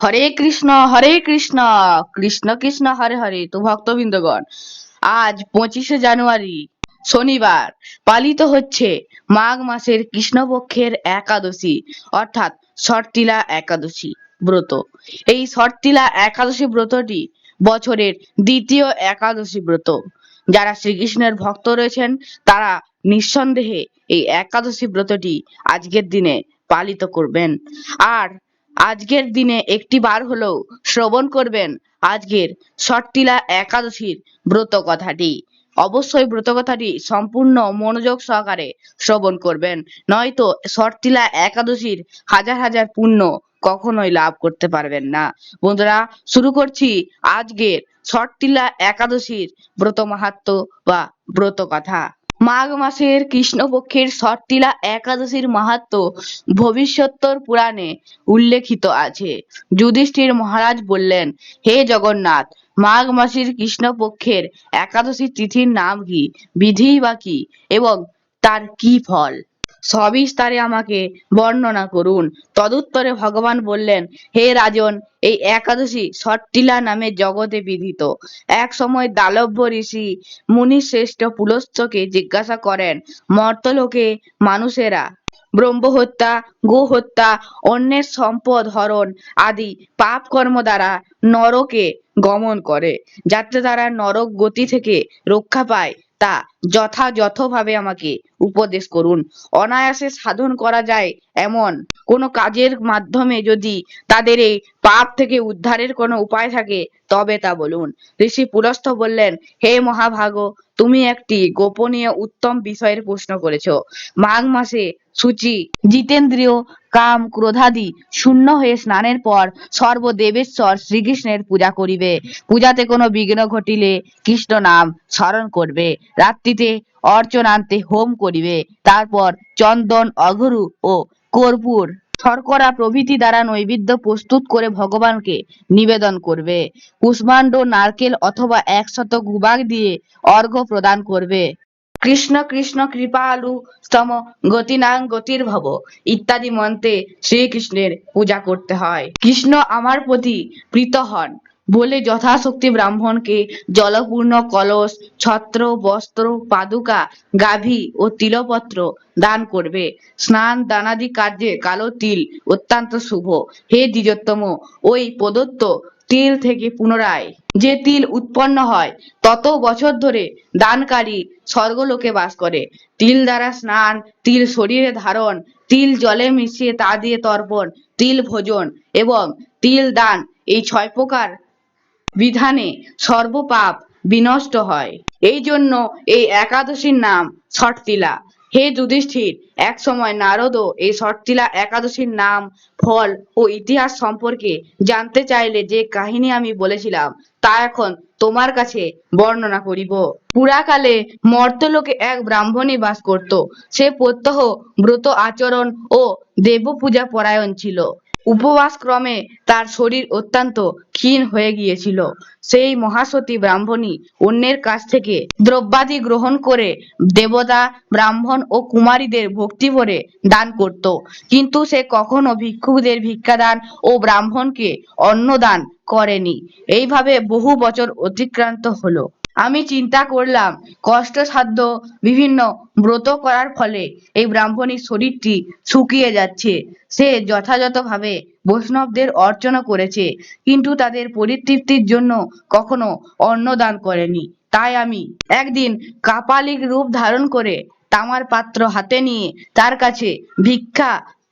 হরে কৃষ্ণ হরে কৃষ্ণ কৃষ্ণ কৃষ্ণ, হরে হরে, তো ভক্তবৃন্দগণ, আজ পঁচিশে জানুয়ারি, শনিবার, পালিত হচ্ছে মাঘ মাসের কৃষ্ণপক্ষের একাদশী, অর্থাৎ শর্তিলা একাদশী ব্রত। এই শর্তিলা একাদশী ব্রতটি বছরের দ্বিতীয় একাদশী ব্রত। যারা শ্রীকৃষ্ণের ভক্ত রয়েছেন, তারা নিঃসন্দেহে এই একাদশী ব্রতটি আজকের দিনে পালিত করবেন। আর আজকের দিনে একটি বার হলেও শ্রবণ করবেন আজকের শর্তিলা একাদশীর ব্রত কথাটি। অবশ্যই ব্রত কথাটি সম্পূর্ণ মনোযোগ সহকারে শ্রবণ করবেন। নয়তো শর্তিলা একাদশীর হাজার হাজার পুণ্য কখনোই লাভ করতে পারবেন না। বন্ধুরা, শুরু করছি আজকের শর্তিলা একাদশীর ব্রত মাহাত্ম্য বা ব্রত কথা। মাঘ মাসের কৃষ্ণপক্ষের শর্তিলা একাদশীর মাহাত্ম্য ভবিষ্যত্তর পুরাণে উল্লেখিত আছে। যুধিষ্ঠির মহারাজ বললেন, হে জগন্নাথ, মাঘ মাসের কৃষ্ণপক্ষের একাদশী তিথির নাম কি? বিধি বা কি? এবং তার কি ফল? সবিস্তারে আমাকে বর্ণনা করুন। তদুত্তরে ভগবান বললেন, হে রাজন, এই একাদশী সট্টিলা নামে জগতে বিধিত। এক সময় দালব্য ঋষি মুনি মুনিশ্রেষ্ঠ পুলস্ত্যকে জিজ্ঞাসা করেন, মর্তলোকে মানুষেরা ব্রহ্ম হত্যা গো হত্যা অন্যের সম্পদ হরণ আদি পাপ কর্ম দ্বারা নরকে গমন করে, যাতে তারা নরক গতি থেকে রক্ষা পায় তা যথাযথভাবে আমাকে উপদেশ করুন। অনায়াসে সাধন করা যায় এমন কোনো কাজের মাধ্যমে যদি তাদের এই পাপ থেকে উদ্ধারের কোনো উপায় থাকে, তবে তা বলুন। ঋষি পুরস্থ বললেন, হে মহাভাগ, তুমি একটি গোপনীয় উত্তম বিষয়ের প্রশ্ন করেছ। মাঘ মাসে সূচি। জিতেন্দ্রীয়, কাম, ক্রোধাদি শূন্য হয়ে স্নানের পর সর্বদেবেশ্বর শ্রীকৃষ্ণের পূজা করিবে। পূজাতে কোনো বিঘ্ন ঘটিলে কৃষ্ণ নাম স্মরণ করবে। রাত্রিতে অর্চনান্তে হোম করিবে। তারপর চন্দন, অঘরু ও কর্পূর শর্করা প্রভৃতি দ্বারা নৈবেদ্য প্রস্তুত করে ভগবানকে নিবেদন করবে। কুষ্মাণ্ড, নারকেল অথবা একশত গুবাক দিয়ে অর্ঘ্য প্রদান করবে। কৃষ্ণ কৃষ্ণ, কৃপালু, স্তম, গতিনাং, গতির্ভব ইত্যাদি মন্ত্রে শ্রীকৃষ্ণের পূজা করতে হয়। কৃষ্ণ আমার প্রতি প্রীত হন। বলে যথাশক্তি ব্রাহ্মণকে জলপূর্ণ কলস, ছত্র, বস্ত্র, পাদুকা, গাভী ও তিলপত্র দান করবে। স্নান দানাদি কার্যে কালো তিল অত্যন্ত শুভ। হে দ্বিজোত্তম, ওই প্রদত্ত তিল থেকে পুনরায় যে তিল উৎপন্ন হয়, তত বছর ধরে দানকারী স্বর্গলোকে বাস করে। তিল দ্বারা স্নান, তিল শরীরে ধারণ, তিল জলে মিশিয়ে তা দিয়ে তর্পণ, তিল ভোজন এবং তিল দান এই ছয় প্রকার বিধানে সর্বপাপ বিনষ্ট হয়। এই জন্য এই একাদশীর নাম ছটতিলা হে যুধিষ্ঠির, এক সময় নারদও এই শর্তিলা একাদশীর নাম, ফল ও ইতিহাস সম্পর্কে জানতে চাইলে যে কাহিনী আমি বলেছিলাম, তা এখন তোমার কাছে বর্ণনা করিব। পুরাকালে মর্তলোকে এক ব্রাহ্মণী বাস করত। সে প্রত্যহ ব্রত আচরণ ও দেব পূজা পরায়ণ ছিল। উপবাস ক্রমে তার শরীর অত্যন্ত ক্ষীণ হয়ে গিয়েছিল। সেই মহাসতী ব্রাহ্মণী অন্যের কাছ থেকে দ্রব্যাদি গ্রহণ করে দেবতা, ব্রাহ্মণ ও কুমারীদের ভক্তি ভরে দান করত। কিন্তু সে কখনো ভিক্ষুকদের ভিক্ষাদান ও ব্রাহ্মণকে অন্নদান করেনি। এইভাবে বহু বছর অতিক্রান্ত হলো। আমি চিন্তা করলাম, কষ্টসাধ্য বিভিন্ন ব্রত করার ফলে এই ব্রাহ্মণীর শরীরটি শুকিয়ে যাচ্ছে। সে যথাযথভাবে বৈষ্ণবদের অর্চনা করেছে, কিন্তু তাদের পরিতৃপ্তির জন্য কখনো অন্নদান করেনি। তাই আমি একদিন কাপালিক রূপ ধারণ করে তামার পাত্র হাতে নিয়ে তার কাছে ভিক্ষা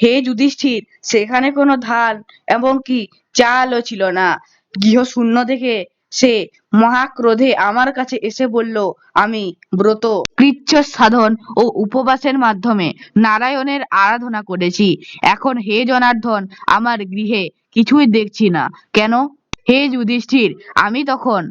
হে যুধিষ্ঠির, সেখানে কোনো ধান এবং কি চালও ছিল না। গৃহ শূন্য দেখে সে মহাক্রোধে আমার কাছে এসে বলল, আমি ব্রত, কৃচ্ছ সাধন ও উপবাসের মাধ্যমে নারায়ণের আরাধনা করেছি। এখন হে জনার্দন, আমার গৃহে কিছুই দেখছি না। কেন? হে যুধিষ্ঠির, আমি তখন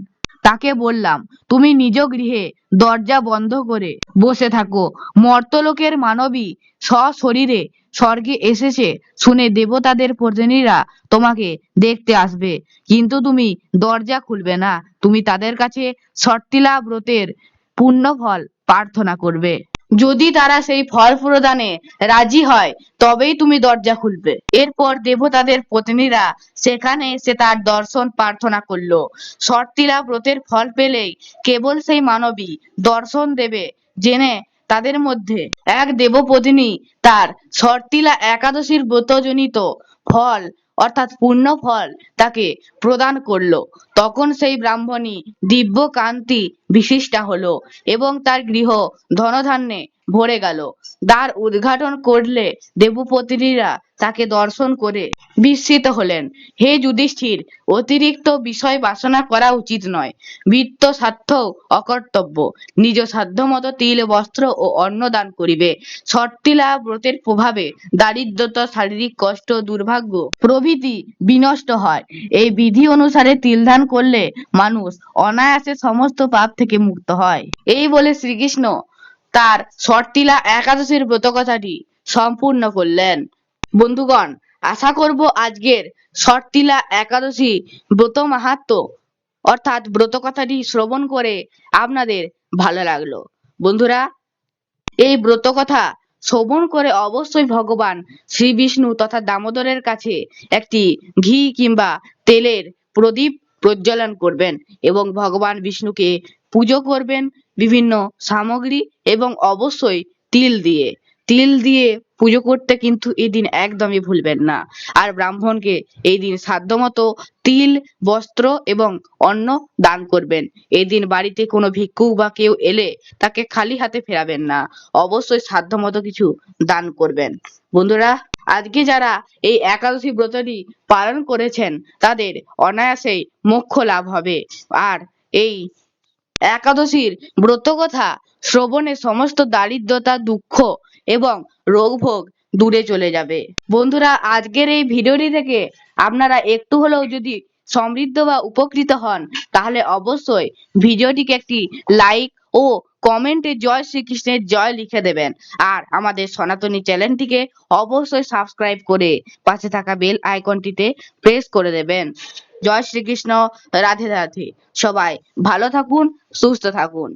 তাকে বললাম, তুমি নিজ গৃহে দরজা বন্ধ করে বসে থাকো। মর্তলোকের মানবী সশরীরে স্বর্গে এসেছে, শুনে দেবতাদের প্রতিনিধিরা তোমাকে দেখতে আসবে। কিন্তু তুমি দরজা খুলবে না, তুমি তাদের কাছে সর্তিলা ব্রতের পূর্ণ ফল প্রার্থনা করবে। যদি তারা সেই ফল প্রদানে রাজি হয়, তবেই তুমি দরজা খুলবে। এরপর দেবতাদের প্রতিনিধিরা সেখানে এসে তার দর্শন প্রার্থনা করল। সর্তিলা ব্রতের ফল পেলেই কেবল সেই মানবী দর্শন দেবে, জেনে তাদের মধ্যে এক দেবপত্নী, তার সর্তিলা একাদশীর ব্রতজনিত ফল, অর্থাৎ পূর্ণ ফল, তাকে প্রদান করল। তখন সেই ব্রাহ্মণী দিব্য কান্তি বিশিষ্টা হলো এবং তার গৃহ ধনধান্যে ভরে গেল। দ্বার উদ্ঘাটন করলে দেবপত্নীরা তাকে দর্শন করে বিস্মিত হলেন। হে যুধিষ্ঠির, অতিরিক্ত বিষয় বাসনা করা উচিত নয়। বৃত্ত স্বার্থ অকর্তব্য। নিজ সাধ্য সাধ্যমতো তিল, বস্ত্র ও অন্ন দান করিবে। সর্তিলা ব্রতের প্রভাবে দারিদ্রতা শারীরিক কষ্ট, দুর্ভাগ্য প্রভৃতি বিনষ্ট হয়। এই বিধি অনুসারে তিল দান করলে মানুষ অনায়াসে সমস্ত পাপ থেকে মুক্ত হয়। এই বলে শ্রীকৃষ্ণ তার সর্তিলা একাদশীর ব্রত কথাটি সম্পূর্ণ করলেন। বন্ধুগণ, আশা করব আজকের সর্তিলা একাদশী ব্রত মাহাত্ম অর্থাৎ ব্রত কথাটি শ্রবণ করে আপনাদের ভালো লাগল। বন্ধুরা, এই ব্রত কথা শ্রবণ করে অবশ্যই ভগবান শ্রী বিষ্ণু তথা দামোদরের কাছে একটি ঘি কিংবা তেলের প্রদীপ প্রজ্বলন করবেন এবং ভগবান বিষ্ণুকে পুজো করবেন। বিভিন্ন সামগ্রী এবং অবশ্যই তিল দিয়ে। তিল দিয়ে পুজো করতে কিন্তু এই দিন একদমই ভুলবেন না। আর ব্রাহ্মণকে এই দিন সাধ্যমতো তিল, বস্ত্র এবং অন্ন দান করবেন। এই দিন বাড়িতে কোনো ভিক্ষুক বা কেউ এলে তাকে খালি হাতে ফেরাবেন না। অবশ্যই সাধ্যমতো কিছু দান করবেন। বন্ধুরা, আজকে যারা এই একাদশী ব্রতটি পালন করেছেন, তাদের অনায়াসেই মোক্ষ লাভ হবে। আর এই একাদশীর ব্রত কথা শ্রবণে সমস্ত দারিদ্রতা, দুঃখ এবং রোগ ভোগ দূরে চলে যাবে। বন্ধুরা, আজকের এই ভিডিওটি থেকে আপনারা একটু হলেও যদি সমৃদ্ধ বা উপকৃত হন, তাহলে অবশ্যই ভিডিওটিকে একটি লাইক ও কমেন্টে জয় শ্রীকৃষ্ণের জয় লিখে দেবেন। আর আমাদের সনাতনী চ্যানেলটিকে অবশ্যই সাবস্ক্রাইব করে পাশে থাকা বেল আইকনটিতে প্রেস করে দেবেন। জয় শ্রীকৃষ্ণ, রাধে রাধে। সবাই ভালো থাকুন, সুস্থ থাকুন।